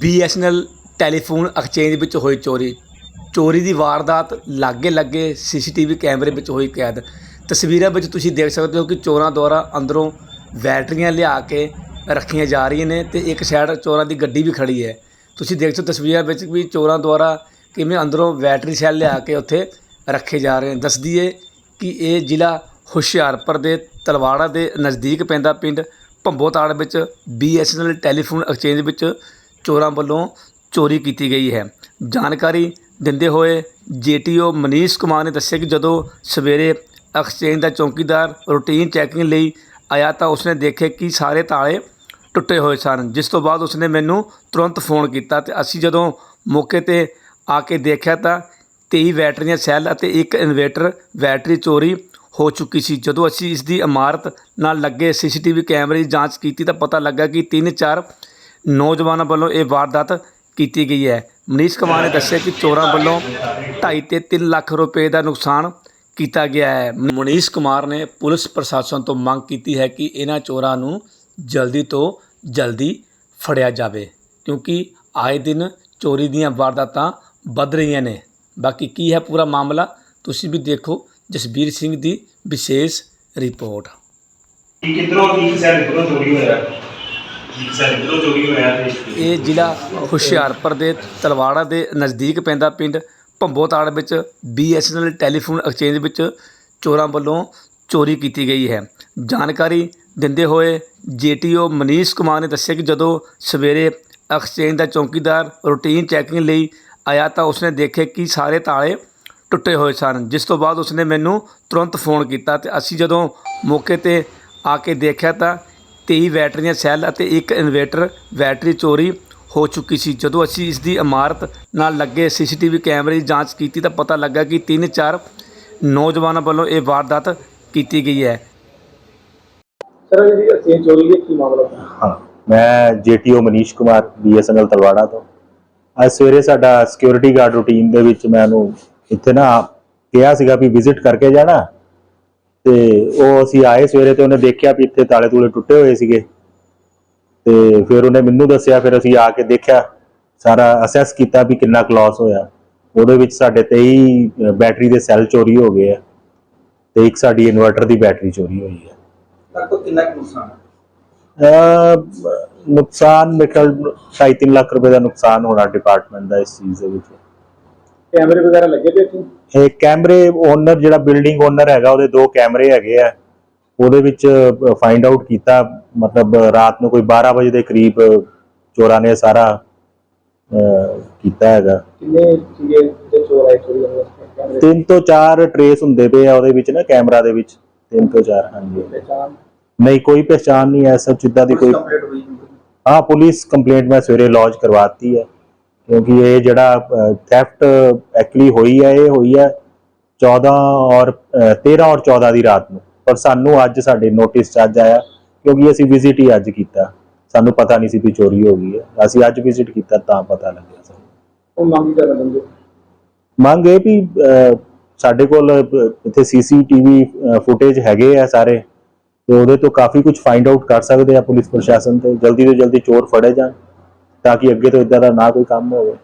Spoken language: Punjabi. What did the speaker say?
ਬੀਐਸਐਨਐਲ ਟੈਲੀਫੋਨ ਐਕਸਚੇਂਜ ਵਿੱਚ ਹੋਈ ਚੋਰੀ। ਚੋਰੀ ਦੀ ਵਾਰਦਾਤ ਲਾਗੇ ਲੱਗੇ ਸੀਸੀਟੀਵੀ ਕੈਮਰੇ ਵਿੱਚ ਹੋਈ ਕੈਦ। ਤਸਵੀਰਾਂ ਵਿੱਚ ਤੁਸੀਂ ਦੇਖ ਸਕਦੇ ਹੋ ਕਿ ਚੋਰਾਂ ਦੁਆਰਾ ਅੰਦਰੋਂ ਬੈਟਰੀਆਂ ਲਿਆ ਕੇ ਰੱਖੀਆਂ ਜਾ ਰਹੀਆਂ ਨੇ ਤੇ ਇੱਕ ਸਾਈਡ ਚੋਰਾਂ ਦੀ ਗੱਡੀ ਵੀ ਖੜੀ ਹੈ। ਤੁਸੀਂ ਦੇਖ ਸਕਦੇ ਤਸਵੀਰਾਂ ਵਿੱਚ ਵੀ ਚੋਰਾਂ ਦੁਆਰਾ ਕਿਵੇਂ ਅੰਦਰੋਂ ਬੈਟਰੀ ਸੈੱਲ ਲਿਆ ਕੇ ਉੱਥੇ ਰੱਖੇ ਜਾ ਰਹੇ ਨੇ। ਦੱਸ ਦਈਏ ਕਿ ਇਹ ਜ਼ਿਲ੍ਹਾ ਹੁਸ਼ਿਆਰਪੁਰ ਦੇ ਤਲਵਾੜਾ ਦੇ ਨਜ਼ਦੀਕ ਪੈਂਦਾ ਪਿੰਡ ਭੰਬੋਤਾੜ ਵਿੱਚ ਬੀਐਸਐਨਐਲ ਟੈਲੀਫੋਨ ਐਕਸਚੇਂਜ ਵਿੱਚ ਚੋਰਾਂ ਵੱਲੋਂ ਚੋਰੀ ਕੀਤੀ ਗਈ ਹੈ। ਜਾਣਕਾਰੀ ਦਿੰਦੇ ਹੋਏ ਜੀਟੀਓ ਮਨੀਸ਼ ਕੁਮਾਰ ਨੇ ਦੱਸਿਆ ਕਿ ਜਦੋਂ ਸਵੇਰੇ ਐਕਸਚੇਂਜ ਦਾ ਚੌਕੀਦਾਰ ਰੂਟੀਨ ਚੈਕਿੰਗ ਲਈ ਆਇਆ ਤਾਂ ਉਸਨੇ ਦੇਖਿਆ ਕਿ ਸਾਰੇ ਤਾਲੇ ਟੁੱਟੇ ਹੋਏ ਸਨ। ਜਿਸ ਤੋਂ ਬਾਅਦ ਉਸਨੇ ਮੈਨੂੰ ਤੁਰੰਤ ਫੋਨ ਕੀਤਾ ਤੇ ਅਸੀਂ ਜਦੋਂ ਮੌਕੇ ਤੇ ਆ ਕੇ ਦੇਖਿਆ ਤਾਂ 23 ਬੈਟਰੀਆਂ, ਸੈੱਲ ਅਤੇ ਇੱਕ ਇਨਵੇਟਰ ਬੈਟਰੀ ਚੋਰੀ ਹੋ ਚੁੱਕੀ ਸੀ। ਜਦੋਂ ਅਸੀਂ ਇਸ ਦੀ ਇਮਾਰਤ ਨਾਲ ਲੱਗੇ ਸੀਸੀਟੀਵੀ ਕੈਮਰੇ ਦੀ ਜਾਂਚ ਕੀਤੀ ਤਾਂ ਪਤਾ ਲੱਗਾ ਕਿ ਤਿੰਨ ਚਾਰ ਨੌਜਵਾਨਾਂ ਵੱਲੋਂ ਇਹ ਵਾਰਦਾਤ ਕੀਤੀ ਗਈ ਹੈ। ਮਨੀਸ਼ ਕੁਮਾਰ ਨੇ ਦੱਸਿਆ ਕਿ ਚੋਰਾਂ ਵੱਲੋਂ 2.5 ਤੇ 3 ਲੱਖ ਰੁਪਏ ਦਾ ਨੁਕਸਾਨ ਕੀਤਾ ਗਿਆ ਹੈ। ਮਨੀਸ਼ ਕੁਮਾਰ ਨੇ ਪੁਲਿਸ ਪ੍ਰਸ਼ਾਸਨ ਤੋਂ ਮੰਗ ਕੀਤੀ ਹੈ ਕਿ ਇਹਨਾਂ ਚੋਰਾਂ ਨੂੰ ਜਲਦੀ ਤੋਂ ਜਲਦੀ ਫੜਿਆ ਜਾਵੇ, ਕਿਉਂਕਿ ਆਏ ਦਿਨ ਚੋਰੀ ਦੀਆਂ ਵਾਰਦਾਤਾਂ ਵੱਧ ਰਹੀਆਂ ਨੇ। ਬਾਕੀ ਕੀ ਹੈ ਪੂਰਾ ਮਾਮਲਾ, ਤੁਸੀਂ ਵੀ ਦੇਖੋ। ਜਸਬੀਰ ਸਿੰਘ ਦੀ ਵਿਸ਼ੇਸ਼ ਰਿਪੋਰਟ। ਕਿ ਕੀ ਸੈਲ ਕਿੱਧਰੋਂ ਚੋਰੀ ਹੋਇਆ? ਕੀ ਸੈਲ ਚੋਰੀ ਹੋਇਆ ਤੇ ਇਹ ਜ਼ਿਲ੍ਹਾ ਹੁਸ਼ਿਆਰਪੁਰ ਦੇ ਤਲਵਾੜਾ ਦੇ ਨਜ਼ਦੀਕ ਪੈਂਦਾ ਪਿੰਡ ਭੰਬੋਤਾੜ ਵਿੱਚ ਬੀਐਸਐਨਐਲ ਟੈਲੀਫੋਨ ਐਕਸਚੇਂਜ ਵਿੱਚ ਚੋਰਾਂ ਵੱਲੋਂ ਚੋਰੀ ਕੀਤੀ ਗਈ ਹੈ। ਜਾਣਕਾਰੀ ਦਿੰਦੇ ਹੋਏ ਜੀਟੀਓ ਮਨੀਸ਼ ਕੁਮਾਰ ਨੇ ਦੱਸਿਆ ਕਿ ਜਦੋਂ ਸਵੇਰੇ ਐਕਸਚੇਂਜ ਦਾ ਚੌਕੀਦਾਰ ਰੂਟੀਨ ਚੈਕਿੰਗ ਲਈ ਆਇਆ ਤਾਂ ਉਸਨੇ ਦੇਖਿਆ ਕਿ ਸਾਰੇ ਤਾਲੇ ਟੁੱਟੇ ਹੋਏ ਸਨ। ਜਿਸ ਤੋਂ ਬਾਅਦ ਉਸਨੇ ਮੈਨੂੰ ਤੁਰੰਤ ਫੋਨ ਕੀਤਾ ਤੇ ਅਸੀਂ ਜਦੋਂ ਮੌਕੇ ਤੇ ਆ ਕੇ ਦੇਖਿਆ ਤਾਂ 23 ਬੈਟਰੀਆਂ ਸੈੱਲ ਅਤੇ ਇੱਕ ਇਨਵੇਟਰ ਬੈਟਰੀ ਚੋਰੀ ਹੋ ਚੁੱਕੀ ਸੀ। ਜਦੋਂ ਅਸੀਂ ਇਸ ਦੀ ਇਮਾਰਤ ਨਾਲ ਲੱਗੇ ਸੀਸੀਟੀਵੀ ਕੈਮਰੇ ਦੀ ਜਾਂਚ ਕੀਤੀ ਤਾਂ ਪਤਾ ਲੱਗਾ ਕਿ ਤਿੰਨ ਚਾਰ ਨੌਜਵਾਨਾਂ ਵੱਲੋਂ ਇਹ ਵਾਰਦਾਤ ਕੀਤੀ ਗਈ ਹੈ। ਸਰ ਜਿਹੜੀ ਅਸੀਂ ਚੋਰੀ ਦੀ ਕੀ ਮਾਮਲਾ? ਹੈ ਹਾਂ ਮੈਂ ਜੀਟੀਓ ਮਨੀਸ਼ ਕੁਮਾਰ ਬੀਐਸਐਨਐਲ ਤਲਵਾੜਾ ਤੋਂ। ਅੱਜ ਸਵੇਰੇ ਸਾਡਾ ਸਿਕਿਉਰਿਟੀ ਗਾਰਡ ਰੂਟੀਨ ਦੇ ਵਿੱਚ ਮੈਂ ਉਹਨੂੰ ਇੱਥੇ ਨਾ ਕਿਹਾ ਸੀਗਾ ਵੀ ਵਿਜ਼ਿਟ ਕਰਕੇ ਜਾਣਾ। ਤੇ ਉਹ ਅਸੀਂ ਆਏ ਸਵੇਰੇ ਤੇ ਉਹਨੇ ਦੇਖਿਆ ਵੀ ਇੱਥੇ ਤਾਲੇ ਤੂਲੇ ਟੁੱਟੇ ਹੋਏ ਸੀਗੇ। ਤੇ ਫਿਰ ਉਹਨੇ ਮੈਨੂੰ ਦੱਸਿਆ ਫਿਰ ਅਸੀਂ ਆ ਕੇ ਦੇਖਿਆ ਸਾਰਾ ਅਸੈਸ ਕੀਤਾ ਵੀ ਕਿੰਨਾ ਕਲਾਸ ਹੋਇਆ। ਉਹਦੇ ਵਿੱਚ ਸਾਡੇ 23 ਬੈਟਰੀ ਦੇ ਸੈੱਲ ਚੋਰੀ ਹੋ ਗਏ ਆ। ਤੇ ਇੱਕ ਸਾਡੀ ਇਨਵਰਟਰ ਦੀ ਬੈਟਰੀ ਚੋਰੀ ਹੋਈ ਹੈ ਲਗਭਗ ਕਿੰਨਾ ਕੁ ਨੁਕਸਾਨ ਨੁਕਸਾਨ ਮੇਰੇ ਖਿਆਲ 2.5 ਲੱਖ ਰੁਪਏ ਦਾ ਨੁਕਸਾਨ ਹੋਣਾ ਡਿਪਾਰਟਮੈਂਟ ਦਾ ਇਸ ਚੀਜ਼ ਦੇ ਵਿੱਚ। ਕੈਮਰੇ ਵਗੈਰਾ ਲੱਗੇ ਪਏ ਸੀ ਇਹ ਕੈਮਰੇ ਓਨਰ ਜਿਹੜਾ ਬਿਲਡਿੰਗ ਓਨਰ ਹੈਗਾ ਉਹਦੇ ਦੋ ਕੈਮਰੇ ਹੈਗੇ ਆ। ਉਹਦੇ ਵਿੱਚ ਫਾਈਂਡ ਆਊਟ ਕੀਤਾ ਮਤਲਬ ਰਾਤ ਨੂੰ ਕੋਈ 12 ਵਜੇ ਦੇ ਕਰੀਬ ਚੋਰਾਂ ਨੇ ਸਾਰਾ ਕੀਤਾ ਹੈਗਾ। ਕਿੰਨੇ ਸੀਗੇ ਤੇ ਚੋਰ ਆਏ ਚੋਰੀ ਕਰਨ ਤਿੰਨ ਤੋਂ ਚਾਰ ਟਰੇਸ ਹੁੰਦੇ ਪਏ ਆ ਉਹਦੇ ਵਿੱਚ ਨਾ ਕੈਮਰਾ ਦੇ ਵਿੱਚ। ਤਿੰਨ ਤੋਂ ਚਾਰ ਹਾਂਜੀ। ਨਹੀਂ ਕੋਈ ਪਛਾਣ ਨਹੀਂ ਐ ਸਭ ਦੀ ਕੋਈ ਹਾਂ ਪੁਲਿਸ ਕੰਪਲੇਂਟ ਮੈਂ ਸਵੇਰੇ ਲੌਜ ਕਰਵਾਤੀ ਹੈ ਕਿਉਂਕਿ ਇਹ ਜਿਹੜਾ ਥੈਫਟ ਐਕਚੁਅਲੀ ਹੋਈ ਹੈ ਇਹ ਹੋਈ ਹੈ 14 ਔਰ ਅਹ, 13 ਔਰ 14 ਦੀ ਰਾਤ ਨੂੰ। ਪਰ ਸਾਨੂੰ ਅੱਜ ਸਾਡੇ ਨੋਟਿਸ 'ਚ ਅੱਜ ਆਇਆ ਕਿਉਂਕਿ ਅਸੀਂ ਵਿਜ਼ਿਟ ਹੀ ਅੱਜ ਕੀਤਾ। ਸਾਨੂੰ ਪਤਾ ਨਹੀਂ ਸੀ ਵੀ ਚੋਰੀ ਹੋ ਗਈ ਹੈ ਅਸੀਂ ਅੱਜ ਵਿਜ਼ਿਟ ਕੀਤਾ ਤਾਂ ਪਤਾ ਲੱਗਿਆ ਸਾਨੂੰ। ਉਹ ਮੰਗ ਕਰ ਦਿੰਦੇ ਮੰਗ ਇਹ ਵੀ ਸਾਡੇ ਕੋਲ ਇੱਥੇ ਸੀਸੀਟੀਵੀ ਫੁਟੇਜ ਹੈਗੇ ਆ ਸਾਰੇ। ਤੇ ਉਹਦੇ ਤੋਂ ਕਾਫੀ ਕੁਝ ਫਾਈਂਡ ਆਊਟ ਕਰ ਸਕਦੇ ਆ ਪੁਲਿਸ ਪ੍ਰਸ਼ਾਸਨ ਤੇ। ਜਲਦੀ ਤੋਂ ਜਲਦੀ ਚੋਰ ਫੜੇ ਜਾਣ। ਤਾਂ ਕਿ ਅੱਗੇ ਤੋਂ ਇਦਾਂ ਦਾ ਨਾ ਕੋਈ ਕੰਮ ਹੋਵੇ।